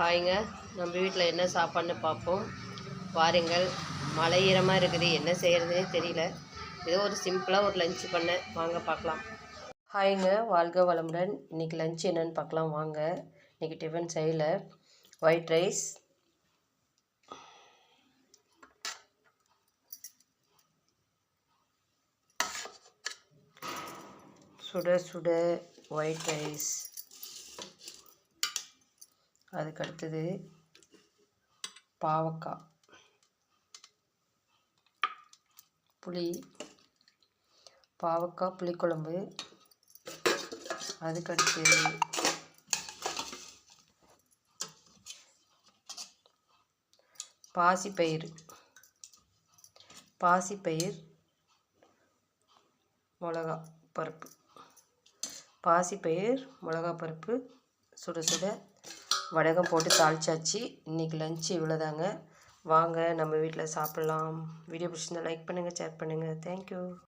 ஹாய்ங்க நம்ம வீட்டில் என்ன சாப்பாடுன்னு பார்ப்போம் வாருங்கள் மழை ஈரமாக இருக்குது என்ன செய்கிறதுனே தெரியல. ஏதோ ஒரு சிம்பிளாக ஒரு லஞ்ச் பண்ணேன் வாங்க பார்க்கலாம் ஹாய்ங்க வாழ்க வளமுடன். இன்றைக்கி லஞ்ச் என்னென்னு பார்க்கலாம் வாங்க. இன்றைக்கி டிஃபன் செய்யல. ஒயிட் ரைஸ் சுட சுட ஒயிட் ரைஸ் அதுக்கு அடுத்தது பாவக்காய் புளி பாவக்காய் புளிக்குழம்பு. அதுக்கடுத்து பாசிப்பயிறு. பாசிப்பயிர் மிளகா பருப்பு. பாசிப்பயிர் மிளகா பருப்பு சுட சுட வடகம் போட்டு தாளிச்சாச்சு. இன்றைக்கி லஞ்சு இவ்வளோதாங்க வாங்க நம்ம வீட்டில் சாப்பிட்லாம். வீடியோ பிடிச்சிருந்தா லைக் பண்ணுங்கள் ஷேர் பண்ணுங்கள் தேங்க்யூ